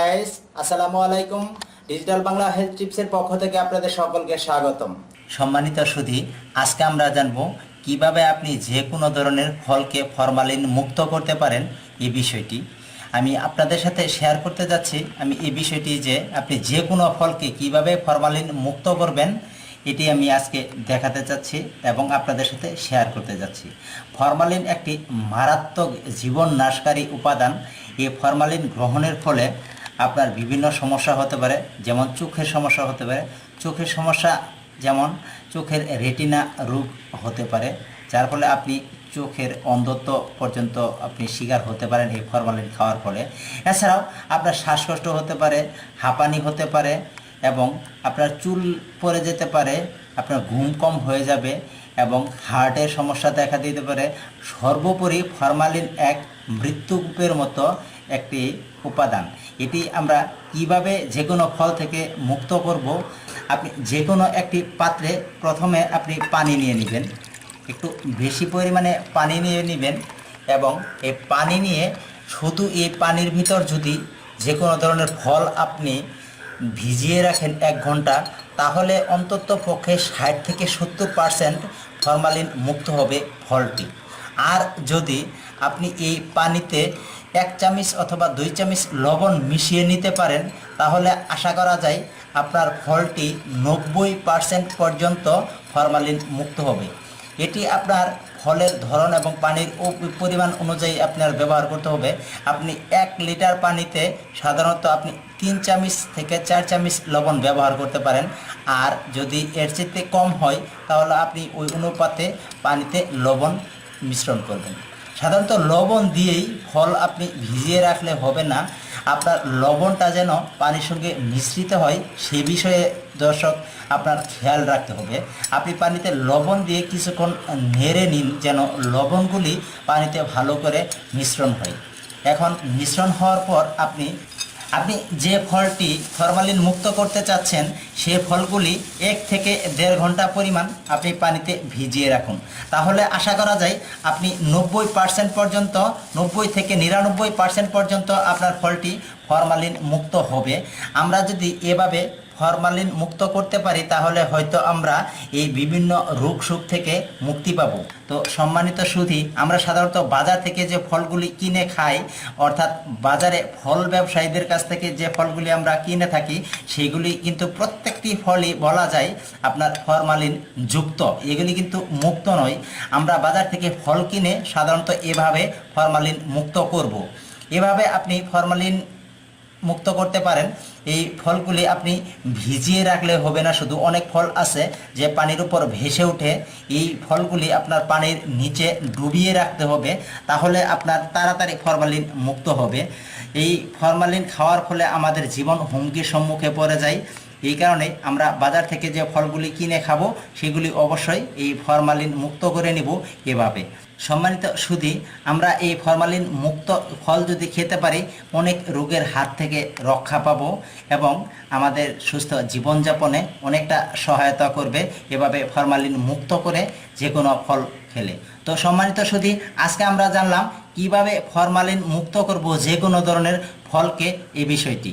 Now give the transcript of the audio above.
Guys আসসালামু আলাইকুম। Digital Bangla health টিপসের পক্ষ থেকে আপনাদের সকলকে স্বাগতম। সম্মানিত সুধি, আজকে আমরা জানব কীভাবে আপনি যে কোনো ধরনের ফলকে ফরমালিন মুক্ত করতে পারেন এই বিষয়টি। আমি আপনাদের সাথে শেয়ার করতে যাচ্ছি, আমি এই বিষয়টি যে আপনি যে কোনো ফলকে কীভাবে ফরমালিন মুক্ত করবেন, এটি আমি আজকে দেখাতে চাচ্ছি এবং আপনাদের সাথে শেয়ার করতে যাচ্ছি। ফরমালিন একটি মারাত্মক জীবন নাশকারী উপাদান। এই ফরমালিন গ্রহণের ফলে আপনার বিভিন্ন সমস্যা হতে পারে, যেমন চোখের সমস্যা হতে পারে। চোখের সমস্যা যেমন চোখের রেটিনা রোগ হতে পারে, যার ফলে আপনি চোখের অন্ধত্ব পর্যন্ত আপনি শিকার হতে পারেন এই ফরমালিন খাওয়ার ফলে। এছাড়াও আপনার শ্বাসকষ্ট হতে পারে, হাঁপানি হতে পারে এবং আপনার চুল পড়ে যেতে পারে, আপনার ঘুম কম হয়ে যাবে এবং হার্টের সমস্যা দেখা দিতে পারে। সর্বোপরি ফরমালিন এক মৃত্যুকূপের মতো একটি উপাদান। এটি আমরা কীভাবে যে কোনো ফল থেকে মুক্ত করব, আপনি যে কোনো একটি পাত্রে প্রথমে আপনি পানি নিয়ে নেবেন। একটু বেশি পরিমাণে পানি নিয়ে নেবেন এবং এই পানি নিয়ে শুধু এই পানির ভিতর যদি যে কোনো ধরনের ফল আপনি ভিজিয়ে রাখেন এক ঘণ্টা, তাহলে অন্তত পক্ষে ষাট থেকে সত্তর পারসেন্ট ফরমালিন মুক্ত হবে ফলটি। আর যদি আপনি এই পানিতে এক চামচ অথবা দুই চামচ লবণ মিশিয়ে নিতে পারেন, তাহলে আশা করা যায় আপনার ফলটি নব্বই পার্সেন্ট পর্যন্ত ফরমালিন মুক্ত হবে। এটি আপনার ফলের ধরন এবং পানির পরিমাণ অনুযায়ী আপনার ব্যবহার করতে হবে। আপনি এক লিটার পানিতে সাধারণত আপনি তিন চামচ থেকে চার চামচ লবণ ব্যবহার করতে পারেন। আর যদি এর চেয়ে কম হয়, তাহলে আপনি ওই অনুপাতে পানিতে লবণ মিশ্রণ করবেন। সাধারণত লবণ দিয়েই ফল আপনি ভিজিয়ে রাখলে হবে না। আপনার লবণটা যেন পানির সঙ্গে মিশ্রিত হয়, সে বিষয়ে দর্শক আপনার খেয়াল রাখতে হবে। আপনি পানিতে লবণ দিয়ে কিছুক্ষণ নেড়ে নিন যেন লবণগুলি পানিতে ভালো করে মিশ্রণ হয়। এখন মিশ্রণ হওয়ার পর আপনি আপনি যে ফলটি ফরমালিন মুক্ত করতে চাচ্ছেন, সে ফলগুলি এক থেকে দেড় ঘণ্টা পরিমাণ আপনি পানিতে ভিজিয়ে রাখুন। তাহলে আশা করা যায় আপনি নব্বই পার্সেন্ট পর্যন্ত, নব্বই থেকে নিরানব্বই পার্সেন্ট পর্যন্ত আপনার ফলটি ফরমালিন মুক্ত হবে। আমরা যদি এভাবে ফরমালিন মুক্ত করতে পারি, তাহলে হয়তো আমরা এই বিভিন্ন রোগ সুখ থেকে মুক্তি পাব। তো সম্মানিত সুধি, আমরা সাধারণত বাজার থেকে যে ফলগুলি কিনে খাই, অর্থাৎ বাজারে ফল ব্যবসায়ীদের কাছ থেকে যে ফলগুলি আমরা কিনে থাকি, সেগুলি কিন্তু প্রত্যেকটি ফলই বলা যায় আপনার ফরমালিন যুক্ত। এগুলি কিন্তু মুক্ত নয়। আমরা বাজার থেকে ফল কিনে সাধারণত এভাবে ফরমালিন মুক্ত করব। এভাবে আপনি ফরমালিন মুক্ত করতে পারেন। এই ফলগুলি আপনি ভিজিয়ে রাখলে হবে না, শুধু অনেক ফল আছে যে পানির উপর ভেসে ওঠে। এই ফলগুলি আপনার পানির নিচে ডুবিয়ে রাখতে হবে, তাহলে আপনার তাড়াতাড়ি ফরমালিন মুক্ত হবে। এই ফরমালিন খাওয়ার ফলে আমাদের জীবন হুমকির সম্মুখে পড়ে যায়। এই কারণে আমরা বাজার থেকে যে ফলগুলি কিনে খাব, সেগুলি অবশ্যই এই ফরমালিন মুক্ত করে নিব এভাবে। সম্মানিত সুধী আমরা এই ফরমালিন মুক্ত ফল যদি খেতে পারি, অনেক রোগের হাত থেকে রক্ষা পাবো এবং আমাদের সুস্থ জীবনযাপনে অনেকটা সহায়তা করবে এভাবে ফরমালিন মুক্ত করে যে কোনো ফল খেলে। তো সম্মানিত সুধী আজকে আমরা জানলাম কীভাবে ফরমালিন মুক্ত করব যে কোনো ধরনের ফলকে এই বিষয়টি।